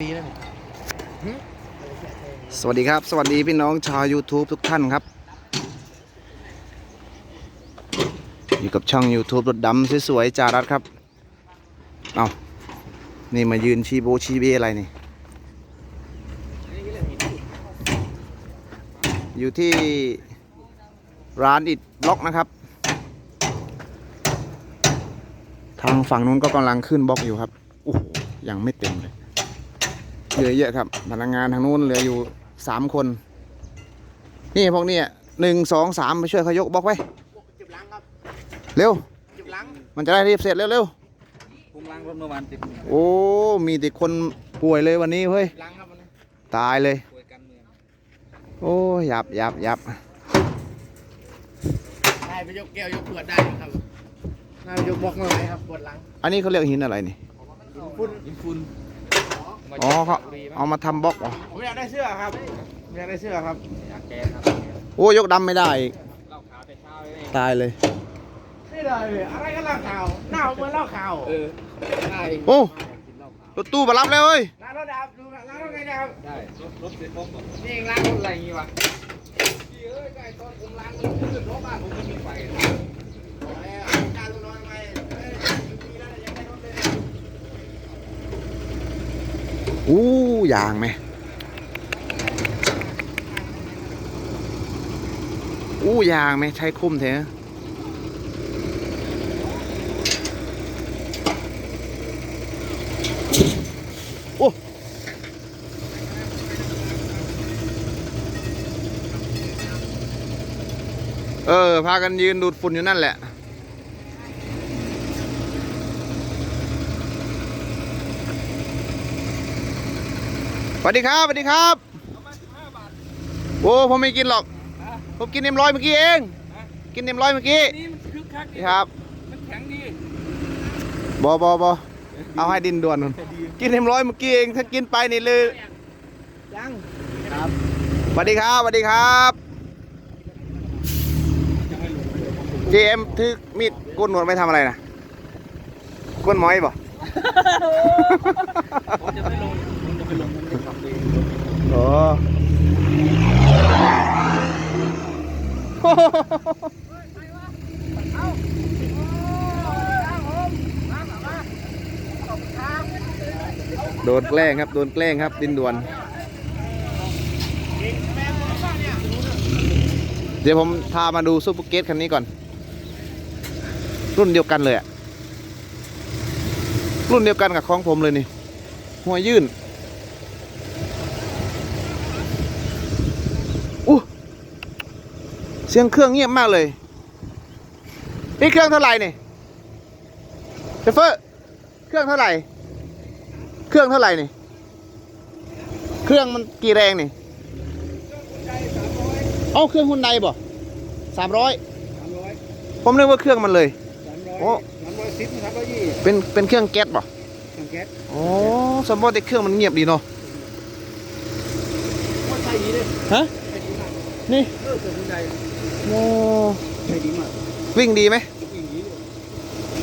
สวัสดีครับ สวัสดีพี่น้องชาว YouTube ทุกท่านครับ อยู่กับช่อง YouTube รถดำสวยๆจารัดครับ เอานี่มายืนชีโบชีเบอะไรนี่ อยู่ที่ร้านอิดบล็อกนะครับ ทางฝั่งนู้นก็กำลังขึ้นบล็อกอยู่ครับโอ้โหยังไม่เต็มเลย เหลือเยอะครับพนักงานทางนู้นเหลืออยู่สามคน นี่พวกเนี้หนึ่งสองสามไปช่วยเขายกบล็อกไว้จิบหลังครับเร็วจิบหลังมันจะได้รีบเสร็จเร็วผมล้างรถเมื่อวานติดๆโอ้มีแต่คนป่วยเลยวันนี้เฮ้ยล้างครับวันนี้ตายเลยป่วยกันเมืองโอ้ยับยับยับได้ไปยกแก้วยกขวดได้ครับได้ไปยกบล็อกมาเลยครับปวดหลังอันนี้เขาเรียกหินอะไรนี่ฝุ่นหินฝุ่น อ๋อเขาเอามาทำบล็อกเหรอผมอยากได้เสื้อครับผมอยากได้เสื้อครับอยากแกครับโอ้ยกดำไม่ได้อีกเหล้าขาวแต่เช้าเลย ตายเลยนี่เลยอะไรกันเหล้าขาวหน้าเหมือนเหล้าขาวเออ ได้โอ้รถตู้มารับแล้วเฮ้ยล้างรถดับดูล้างรถไงนะครับได้รถรถเสียท้องก่อนนี่เองล้างรถอะไรอย่างงี้วะพี่เอ้ยไอ้ตอนผมล้างรถขึ้นรถบ้านผมไม่มีไฟเลยโอ้ยเอาการตัวน้อยไปเอ้ยปีแล้วเนี่ยยังไม่รถเลยเนี่ย อู้ยางไหมอู้ยางไหมใช้คุ้มเถอะโอ้เออ พากันยืนดูดฝุ่นอยู่นั่นแหละ ส วัสดีครับสวัสดีครับโอ้ผมไม่กินหรอก ผมกินเอ็มร้อยเมื่อกี้เอง กินเอ็มร้อยเมื่อกี้นี่มันคึกคักดีนี่ครับมันแข็งดีบอบอบอเอาให้ดินด่วนนู่นกินเอ็มร้อยเมื่อกี้เองถ้ากินไปนี่เลยยังสวัสดีครับสวัสดีครับเจมถือมีดโก้นหนวดไม่ทำอะไรนะโก้นหมอยบ่ผมจะไม่ลงผมจะ ไม่ลงผมจะทำเองโอ้โดนแกล้งครับ โดนแกล้งครับ ดินด่วน เดี๋ยวผมพามาดูซูเปอร์เกตคันนี้ก่อน รุ่นเดียวกันเลยอะรุ่นเดียวกันกับของผมเลยนี่ หัวยื่น เสียงเครื่องเงียบมากเลย นี่เครื่องเท่าไหร่นี่เชฟเฟอร์ เครื่องเท่าไหร่ เครื่องเท่าไหร่นี่เครื่องมันกี่แรงนี่เอาเครื่องฮุนไดบ่สามร้อยสามร้อยผมนึกว่าเครื่องมันเลยสามร้อยโอ้สามร้อยสิบสามร้อยยี่เป็นเป็นเครื่องแก๊สบ่สังเกตโอ้สมมติแต่เครื่องมันเงียบดีเนาะว่าใช่ดีเลยฮะใช่ดีมากนี่ เออเกิดขึ้นใดโอ้ใช่ดีมากวิ่งดีไหมวิ่งดีเลย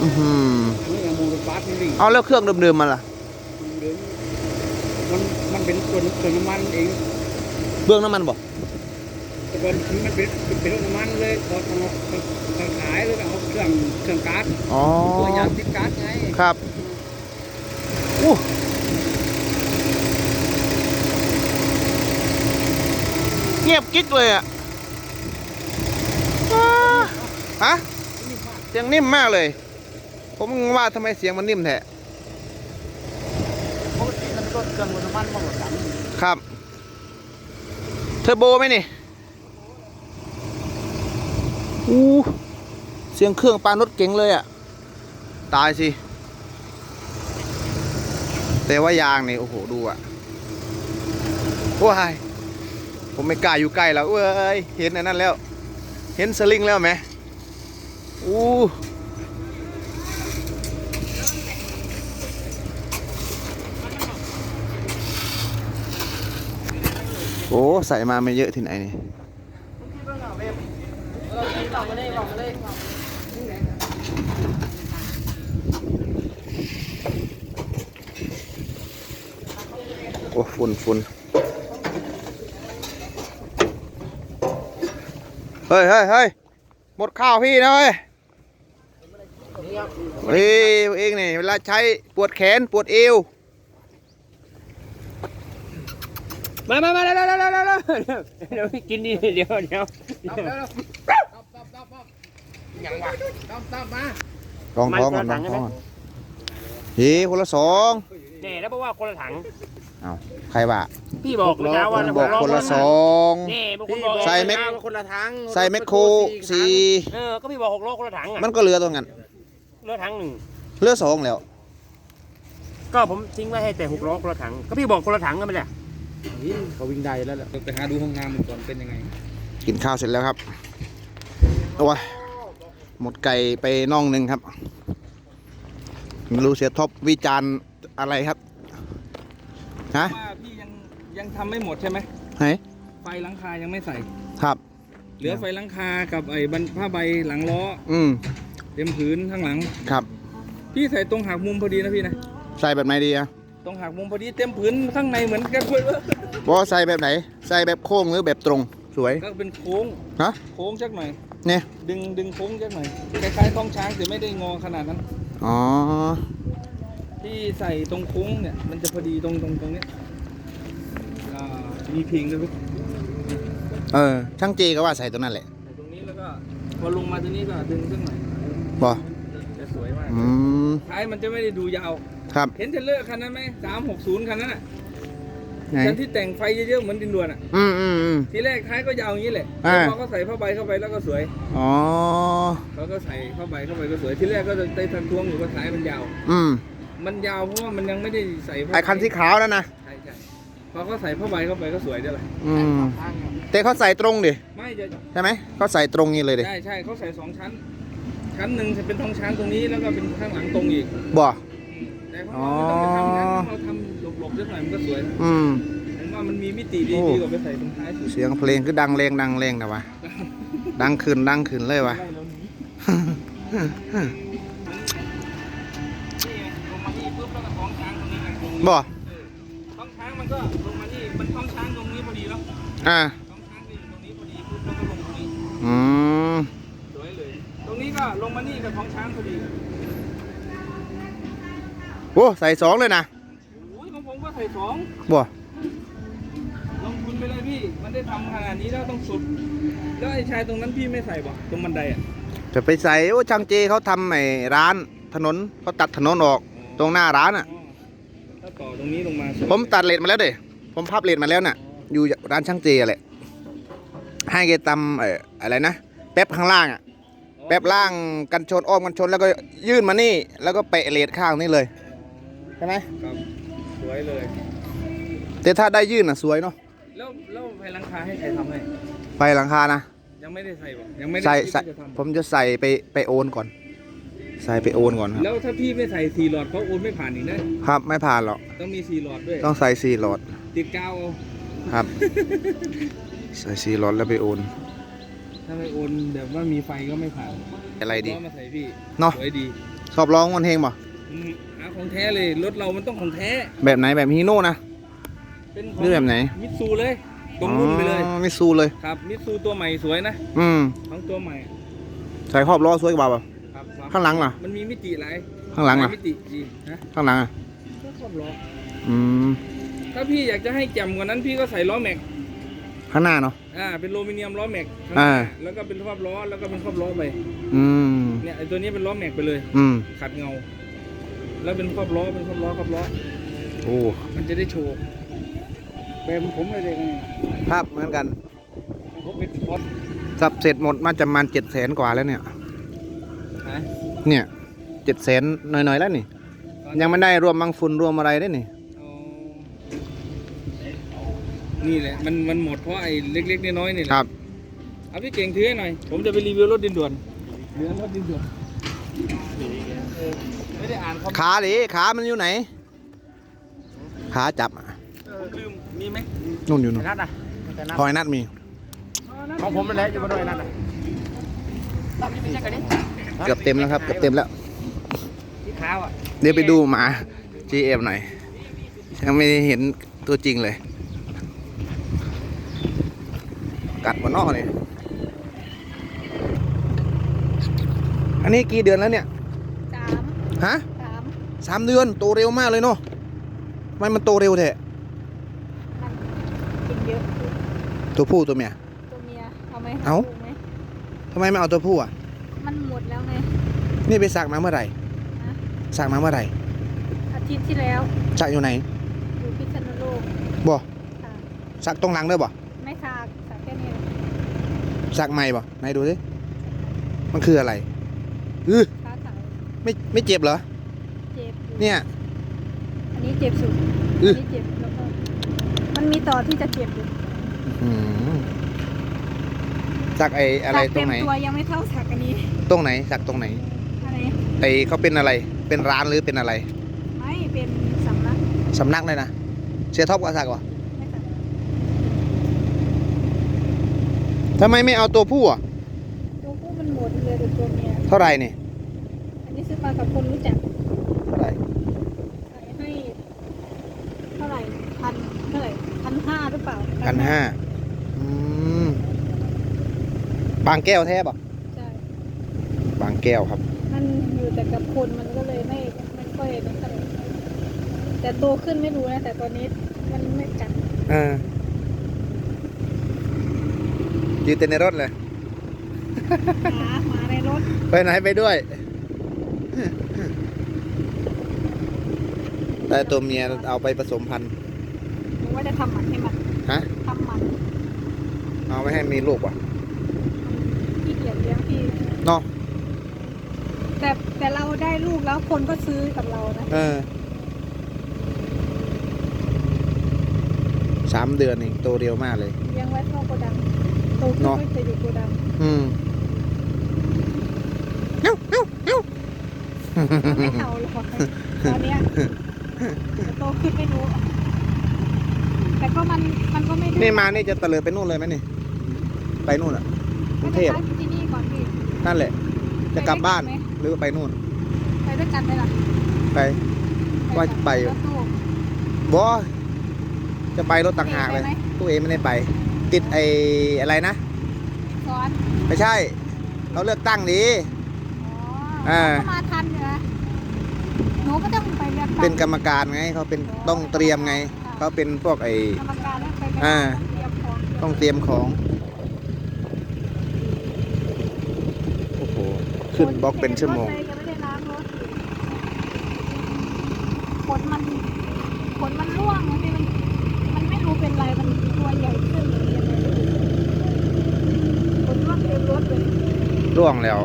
อือหือไม่อย่างโมโตบัสนี่วิ่งเอาแล้วเครื่องเดิมๆมันล่ะมันเดินมันมันเป็นส่วนส่วนน้ำมันเองเบื้องน้ำมันบ่แต่ก่อนมันเป็นเป็นน้ำมันเลยพอทำทำขายเลยเอาเครื่องเครื่องก๊าซอ๋อตัวยางติดก๊าซไงครับอู้เงียบกิ๊กเลยอะอ้า ฮะเสียงนิ่มมากเลย ผมว่าทำไมเสียงมันนิ่มแท้ปกติมันต้นเครื่องมันมันหมดครับ เทอร์โบไหมนี่อู้เสียงเครื่องปานรถเก๋งเลยอะ ตายสิ แต่ว่ายางนี่ โอ้โห ดูอะว้ายผมไม่กล้าอยู่ใกล้แล้วเว้ย เห็นอันนั้นแล้ว เห็นสลิงแล้วไหม อู้โอ้ใส่มาไม่เยอะที่ไหนนี่โอ้ฝุ่นฝุ่นเฮ้ยเฮ้ยเฮ้ยหมดข้าวพี่นะเว้ย เฮ้ยเองนี่เวลาใช้ปวดแขนปวดเอว มามามาเร็วเร็วเร็วเร็วเร็วเร็วเดี๋ยวกินดีเดี๋ยวเดี๋ยวอย่างวะต้อมต้อมมาลองท้องก่อนลองท้องก่อนเฮ้ยคนละสองนี่แล้วบอกว่าคนละถังเอาใครว่าพี่บอกเมื่อเช้าว่าผมบอกคนละสองนี่บางคนบอกใส่แม็กคนละทั้งใส่แมคโครสี่เออก็พี่บอกหกโลคนละถังอะมันก็เหลือตรงนั้น เหลือถังหนึ่งเหลือสองแล้ว ก็ผมทิ้งไว้ให้แต่หกโลคนละถัง ก็พี่บอกคนละถังกันไปแหละเขาวิ่งได้อยู่แล้วแหละไปหาดูห้องน้ำมันก่อนเป็นยังไง กินข้าวเสร็จแล้วครับโอ้ยหมดไก่ไปน่องหนึ่งครับไม่รู้เสียท็อปวิจารณ์อะไรครับฮะว่าพี่ยังยังทำไม่หมดใช่ไหมไหนไฟหลังคายังไม่ใส่ ครับ เหลือไฟหลังคากับไอ้บันผ้าใบหลังล้อ อืม เต็มผืนข้างหลัง ครับ พี่ใส่ตรงหักมุมพอดีนะพี่นะ ใส่แบบไหนดีอะตรงหักมุมพอดีเต็มผืนข้างในเหมือนกันเลยบอกว่าใส่แบบไหน ใส่แบบโค้งหรือแบบตรง สวย ก็เป็นโค้ง ฮะ โค้งสักหน่อย เนี่ย ดึงดึงโค้งสักหน่อย คล้ายๆท้องช้างแต่ไม่ได้งอขนาดนั้น อ๋อ ที่ใส่ตรงโค้งเนี่ย มันจะพอดีตรงตรงตรงเนี้ยอ่ามีพิงด้วยพี่เออช่างเจก็ว่าใส่ตรงนั้นแหละใส่ตรงนี้แล้วก็พอลงมาตรงนี้ก็ดึงสักหน่อย บอจะสวยมากอืมท้ายมันจะไม่ได้ดูยาว ครับ เห็นเทรลเลอร์คันนั้นไหมสามหกศูนย์คันนั้นอะไหนคันที่แต่งไฟเยอะๆเหมือนดินด่วนอะ อืมอืมอืม ทีแรกท้ายก็ยาวอย่างนี้แหละอ่า พอเขาใส่ผ้าใบเข้าไปแล้วก็สวย อ๋อ เขาก็ใส่ผ้าใบเข้าไปก็สวย ทีแรกก็จะได้ทันท้วงอยู่ว่าท้ายมันยาว อืมมันยาวเพราะว่ามันยังไม่ได้ใส่ผ้าไอคันสีขาวนั่นนะใช่ใช่พอเขาใส่ผ้าใบเข้าไปก็สวยได้เลยอืมแต่เขาใส่ตรงดิ ไม่จะใช่ไหมเขาใส่ตรงนี้เลยดิ ใช่ใช่เขาใส่สองชั้น ชั้นหนึ่งจะเป็นทองช้างตรงนี้แล้วก็เป็นข้างหลังตรงอีกบ่แต่เพราะว่าไม่ต้องไปทำนะเราทำหลบๆด้วยหน่อยมันก็สวยอืมผมว่ามันมีมิติดีโอ้ดีกว่าไปใส่ตรงท้ายสุดเสียงเพลงคือดังแรงดังแรงนะวะดังขึ้นดังขึ้นเลยวะไล่เราหนีนี่ไงลงมานี่ปุ๊บแล้วก็ท้องช้างตรงนี้ไงตรงนี้บ่เออท้องช้างมันก็ลงมานี่มันท้องช้างตรงนี้พอดีแล้วอ่า ลงมานี่กับท้องช้างพอดีโอ้ใส่สองเลยนะโอ้ยของผมก็ใส่สองบ่ลงทุนไปเลยพี่ มันได้ทำขนาดนี้แล้วต้องสุด แล้วไอ้ชายตรงนั้นพี่ไม่ใส่บ่ตรงบันไดอะจะไปใส่โอ้ช่างเจเขาทำไอ้ร้านถนนเขาตัดถนนออกตรงหน้าร้านอะอ๋อถ้าต่อตรงนี้ลงมาสวยผมตัดเลนมาแล้วเด้ผมพับเลนมาแล้วน่ะ อยู่ร้านช่างเจแหละให้แกตำเอ่ออะไรนะแป๊บข้างล่างอะ แป๊บล่างกันชนอ้อมกันชนแล้วก็ยื่นมานี่ แล้วก็เปะเลนข้างนี่เลยใช่ไหมครับสวยเลย แต่ถ้าได้ยื่นอะสวยเนาะแล้วแล้วไฟหลังคาให้ใครทำให้ไฟหลังคานะยังไม่ได้ใส่บ่ยังไม่ได้ใส่คิดใส่ว่าจะทำผมจะใส่ไปไปโอนก่อน ใส่ไปโอนก่อนครับ แล้วถ้าพี่ไม่ใส่สี่หลอดเขาโอนไม่ผ่านอีกนะครับไม่ผ่านหรอกต้องมีสี่หลอดด้วยต้องใส่สี่หลอดติดกาวเอา ครับ ใส่สี่หลอดแล้วไปโอน ถ้าไม่โอนแบบว่ามีไฟก็ไม่ผ่านอะไรดี ล้อมาใส่พี่เนาะ สวยดีชอบร้องวันเฮงป่ะอืมหาของแท้เลยรถเรามันต้องของแท้แบบไหนแบบฮีโน่นะเป็นขหรือแบบไหนมิตซูเลยตรงรุ่นไปเลยอ๋อมิซูเลย ครับมิตซูตัวใหม่สวยนะอืมทั้งตัวใหม่ใส่ครอบล้อสวยกว่าป่ะครับครับข้างหลังล่ะ มันมีมิติหลายข้างหลังล่ะายมิติดีนะข้างหลังอะก็ครอบล้ออืมถ้าพี่อยากจะให้แจ่มกว่านั้นพี่ก็ใส่ล้อแม็ก ข้างหน้าเนาะ อ่าเป็นโลมิเนียมล้อแม็กข้างหอ่าน้าแล้วก็เป็นครอบล้อแล้วก็เป็นครอบล้อไปอืม เนี่ยไอตัวนี้เป็นล้อแม็กไปเลย อืม ขัดเงา แล้วเป็นครอบล้อเป็นครอบล้อครอบล้อ โอ้ มันจะได้โชว์แบบผมเลยเลยไงภาพเหมือนกัน ผมเป็นพอดสับเสร็จหมดมาจะประมาณเจ็ดแสนกว่าแล้วเนี่ย นะเนี่ยเจ็ดแสนหน่อยๆแล้วนี่ ยังไม่ได้รวมบังฝุ่นรวมอะไรได้นี่ เอา นี่แหละมันมันหมดเพราะไอ้เล็กๆน้อยๆนี่แหละครับเอาพี่เก่งถือให้หน่อย ผมจะไปรีวิวรถดินด่วนเรือรถดินด่วนเออไม่ได้อ่านคอมเมนต์ขาดิขามันอยู่ไหน ขาจับอะผมลืมมีไหมนู่นอยู่นู่นนัดอะคอยนัดมี ของผมมันแล้วอยู่บนด้วยนั่นอะเกือบเต็มแล้วครับ เกือบเต็มแล้ว ที่ขาวอะเดี๋ยวไปดูหมา GM หน่อย ยังไม่ได้เห็นตัวจริงเลย กัดบนนอกเลยอันนี้กี่เดือนแล้วเนี่ยสามฮะสามสามเดือนโตเร็วมากเลยเนาะทำไมมันโตเร็วแท้มันกินเยอะตัวผู้ตัวเมียตัวเมียเอาไหมเอาถูกไหมทำไมไม่เอาตัวผู้อะ มันหมดแล้วไงนี่ไปสักมาเมื่อไหร่ฮะสักมาเมื่อไหร่อาทิตย์ที่แล้วสักอยู่ไหนอยู่พิษณุโลกบ่ค่ะสักตรงหลังด้วยบ่ ไม่ทากสักแค่นี้ สักใหม่บ่ไหนดูสิมันคืออะไรอือค้าขายไม่ไม่เจ็บเหรอ เจ็บอยู่เนี่ย อันนี้เจ็บสุดอื้อัอนนี้เจ็บแล้วก็มันมีต่อที่จะเจ็บอยู่อืมสักไออะไรสักตรเต็งมไหน ตัวยังไม่เท่าสักอันนี้ตรงไหนสักตรงไหน อะไรไอเขาเป็นอะไร เป็นร้านหรือเป็นอะไรไม่เป็นสำนักสำนักเลยนะเสียท็อปก็สักวะ ไม่สัก ทำไมไม่เอาตัวผู้อะ ตัวผู้มันหมดเลยแต่ตัวเมียเท่าไหร่นี่อันนี้ซื้อมากับคนรู้จักเท่าไหร่ขายให้ เท่าไหร่พันเท่าไหร่พันห้าหรือเปล่าพันห้าอืมบางแก้วแท้ป่ะใช่บางแก้วครับ มันอยู่แต่กับคนมันก็เลยไม่ไม่ค่อยนั่นเท่าไหร่แต่โตขึ้นไม่รู้นะแต่ตอนนี้มันไม่กัดเออ ยืนเต้นในรถเลยหมาหมาในรถ ไปไหนไปด้วยแต่ตัวเมียเอาไปผสมพันธุ์หนูว่าจะทำหมันให้มันฮะทำหมันเอาไม่ให้มีลูกว่ะพี่เกียจเลี้ยงพี่เนาะแต่แต่เราได้ลูกแล้วคนก็ซื้อกับเรานะเออสามเดือนเองโตเร็วมากเลย เลี้ยงไว้เข้าโกดัง โตขึ้นเนาะก็จะอยู่โกดังอืมเอ้าเอ้าเอ้ามันไม่เห่าหรอกตอนเนี้ยแต่โตขึ้นไม่รู้ แต่ก็มันมันก็ไม่ดื้อนี่มานี่จะตะเลิดไปนู่นเลยไหมนี่ ไปนู่นอะกรุงเทพไม่ได้พักที่นี่ก่อนพี่นั่นแหละ จะกลับบ้านไปด้วยกันไหมหรือว่าไปนู่น ไปด้วยกันไหมล่ะไป ว่าจะไปอยู่ รถตู้บอจะไปรถต่างหากเลยไปไหมตู้เองไม่ได้ไป ติดไอ้อะไรนะ ซ้อนไม่ใช่ เราเลือกตั้งดี อ๋ออ่า เขามาทันอยู่นะหนูก็ต้องไปเรียนเป็นกรรมการไงเขาเป็นต้องเตรียมไงเขาเป็นพวกไอ้ กรรมการแล้วไปเรียนอ่าต้องเตรียมของต้องเตรียมของ โอ้โห ขึ้นบล็อกเป็นชั่วโมง รถเลยยังไม่ได้ล้างรถอยู่ขนมันขนมันร่วงนะพี่มันมันไม่รู้เป็นไรมันตัวใหญ่ขึ้นหรือยังไงขน ร่วงเต็มรถเลยร่วงแล้ว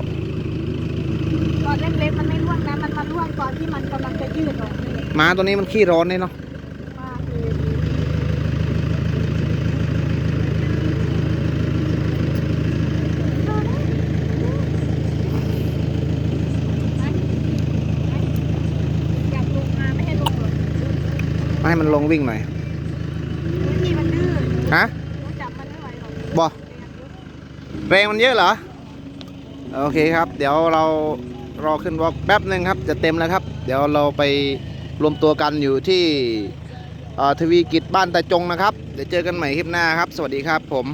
ตอนเล็กๆมันไม่ร่วงนะมันมาร่วงตอนที่มันกำลังจะยืดออกนี่ม้าตัวนี้มันขี้ร้อนเลยเนาะมากเลยอยากลงมาไม่ให้ลงหรอกมาให้มันลงวิ่งหน่อยพื้นที่มันดื้อ ฮะ หนูจับมันไม่ไหวหรอก บ่ แรงมันเยอะเหรอ โอเคครับ เดี๋ยวเรารอขึ้นวอล์กแป๊บหนึ่งครับ จะเต็มแล้วครับ เดี๋ยวเราไปรวมตัวกันอยู่ที่ทวีกิจบ้านตาจงนะครับ เดี๋ยวเจอกันใหม่คลิปหน้าครับ สวัสดีครับผม